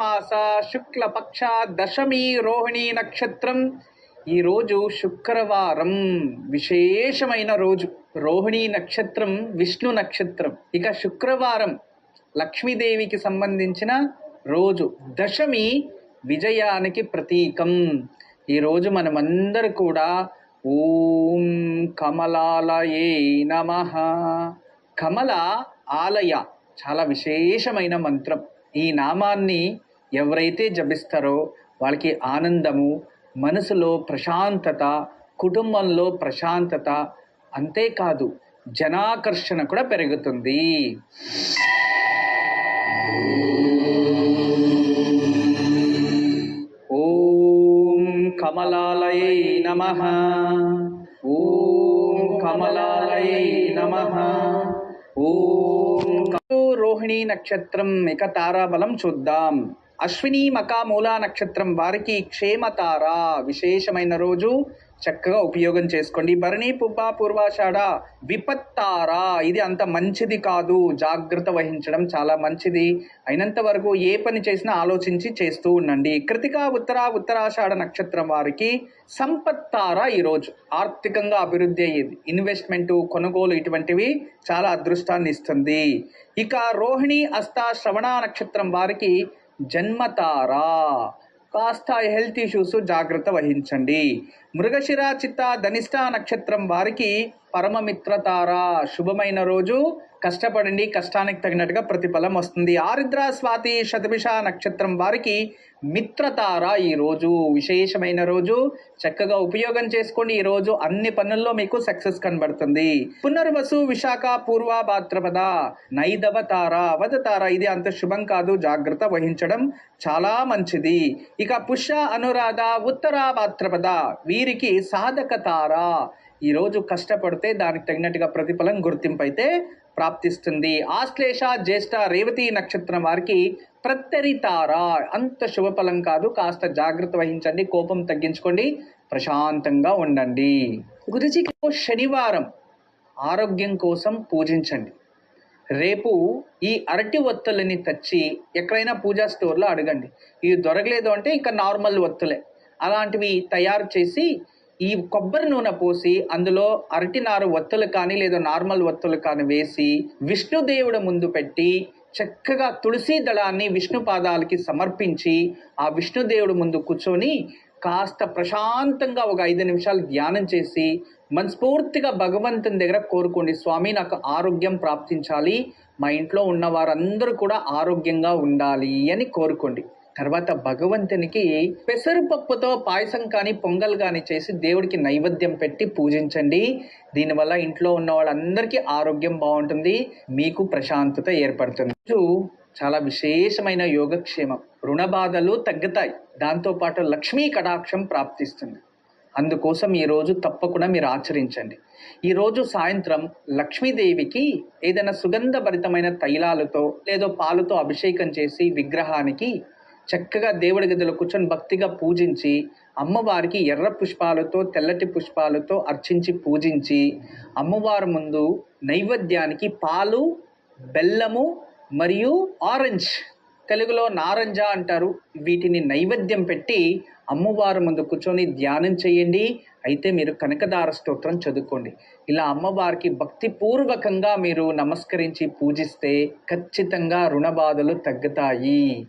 మాస శుక్లపక్ష దశమి రోహిణి నక్షత్రం. ఈరోజు శుక్రవారం. విశేషమైన రోజు. రోహిణి నక్షత్రం విష్ణు నక్షత్రం. ఇక శుక్రవారం. లక్ష్మీదేవికి సంబంధించిన రోజు. దశమి విజయానికి ప్రతీకం. ఈరోజు మనమందరూ కూడా ఓం కమలాలయే నమ. కమల ఆలయ. చాలా విశేషమైన మంత్రం. ఈ నామాన్ని ఎవరైతే జపిస్తారో వాళ్ళకి ఆనందము మనసులో ప్రశాంతత కుటుంబంలో ప్రశాంతత అంతేకాదు జనాకర్షణ కూడా పెరుగుతుంది. ఓం కమలాలయై నమ. ఓం కమలాలయై నమ. ఓం రోహిణీ నక్షత్రం ఇక తారాబలం చూద్దాం. అశ్విని మకా మూలా నక్షత్రం వారికి క్షేమతార విశేషమైన రోజు. చక్కగా ఉపయోగం చేసుకోండి. భరణి పుబ్బ పూర్వాషాఢ విపత్తారా? ఇది అంత మంచిది కాదు. జాగ్రత్త వహించడం చాలా మంచిది. అయినంత వరకు ఏ పని చేసినా ఆలోచించి చేస్తూ ఉండండి. కృతిక ఉత్తర ఉత్తరాషాఢ నక్షత్రం వారికి సంపత్తారా ఈరోజు. ఆర్థికంగా అభివృద్ధి అయ్యేది. ఇన్వెస్ట్మెంట్ కొనుగోలు ఇటువంటివి చాలా అదృష్టాన్ని ఇస్తుంది. ఇక రోహిణి అస్త శ్రవణ నక్షత్రం వారికి జన్మతారా? కాస్త హెల్త్ ఇష్యూస్ జాగ్రత్త వహించండి. మృగశిర చిత్త ధనిష్ట నక్షత్రం వారికి పరమమిత్రతార శుభమైన రోజు. కష్టపడండి కష్టానికి తగినట్టుగా ప్రతిఫలం వస్తుంది. ఆరిద్ర స్వాతి శతభిష నక్షత్రం వారికి మిత్రతార ఈ రోజు. విశేషమైన రోజు. చక్కగా ఉపయోగం చేసుకోండి. ఈ రోజు అన్ని పనుల్లో మీకు సక్సెస్ కనబడుతుంది. పునర్వసు విశాఖ పూర్వ భాద్రపద నైదవతార అవధతార. ఇది అంత శుభం కాదు. జాగ్రత్త వహించడం చాలా మంచిది. ఇక పుష్య అనురాధ ఉత్తర భాద్రపద వీరికి సాధక తార ఈరోజు కష్టపడితే దానికి తగినట్టుగా ప్రతిఫలం గుర్తింపు అయితే ప్రాప్తిస్తుంది. ఆశ్లేష జ్యేష్ఠ రేవతి నక్షత్రం వారికి ప్రత్యరితార. అంత శుభఫలం కాదు. కాస్త జాగ్రత్త వహించండి. కోపం తగ్గించుకోండి. ప్రశాంతంగా ఉండండి. గురుజీకి శనివారం ఆరోగ్యం కోసం పూజించండి. రేపు ఈ అరటి ఒత్తులని తెచ్చి ఎక్కడైనా పూజా స్టోర్లో అడగండి. ఇవి దొరకలేదు అంటే ఇంకా నార్మల్ ఒత్తులే. అలాంటివి తయారు చేసి ఈ కొబ్బరి నూనె పోసి అందులో అరటి నారు ఒత్తులు కానీ లేదా నార్మల్ ఒత్తులు కానీ వేసి విష్ణుదేవుడు ముందు పెట్టి చక్కగా తులసి దళాన్ని విష్ణు పాదాలకి సమర్పించి ఆ విష్ణుదేవుడు ముందు కూర్చొని కాస్త ప్రశాంతంగా ఒక ఐదు నిమిషాలు ధ్యానం చేసి మనస్ఫూర్తిగా భగవంతుని దగ్గర కోరుకోండి. స్వామి నాకు ఆరోగ్యం ప్రాప్తించాలి. మా ఇంట్లో ఉన్న వారందరూ కూడా ఆరోగ్యంగా ఉండాలి అని కోరుకోండి. తర్వాత భగవంతునికి పెసరపప్పుతో పాయసం కానీ పొంగల్ కానీ చేసి దేవుడికి నైవేద్యం పెట్టి పూజించండి. దీనివల్ల ఇంట్లో ఉన్న వాళ్ళందరికీ ఆరోగ్యం బాగుంటుంది మీకు ప్రశాంతత ఏర్పడుతుంది. రోజు చాలా విశేషమైన యోగక్షేమం. రుణ బాధలు తగ్గుతాయి. దాంతోపాటు లక్ష్మీ కటాక్షం ప్రాప్తిస్తుంది. అందుకోసం ఈరోజు తప్పకుండా మీరు ఆచరించండి. ఈరోజు సాయంత్రం లక్ష్మీదేవికి ఏదైనా సుగంధభరితమైన తైలాలతో లేదో పాలతో అభిషేకం చేసి విగ్రహానికి చక్కగా దేవుడి గదిలో కూర్చొని భక్తిగా పూజించి అమ్మవారికి ఎర్ర పుష్పాలతో తెల్లటి పుష్పాలతో అర్చించి పూజించి అమ్మవారి ముందు నైవేద్యానికి పాలు బెల్లము మరియు ఆరెంజ్ తెలుగులో నారంజ అంటారు. వీటిని నైవేద్యం పెట్టి అమ్మవారి ముందు కూర్చొని ధ్యానం చేయండి. అయితే మీరు కనకదార స్తోత్రం చదువుకోండి. ఇలా అమ్మవారికి భక్తిపూర్వకంగా మీరు నమస్కరించి పూజిస్తే ఖచ్చితంగా రుణ బాధలు తగ్గుతాయి.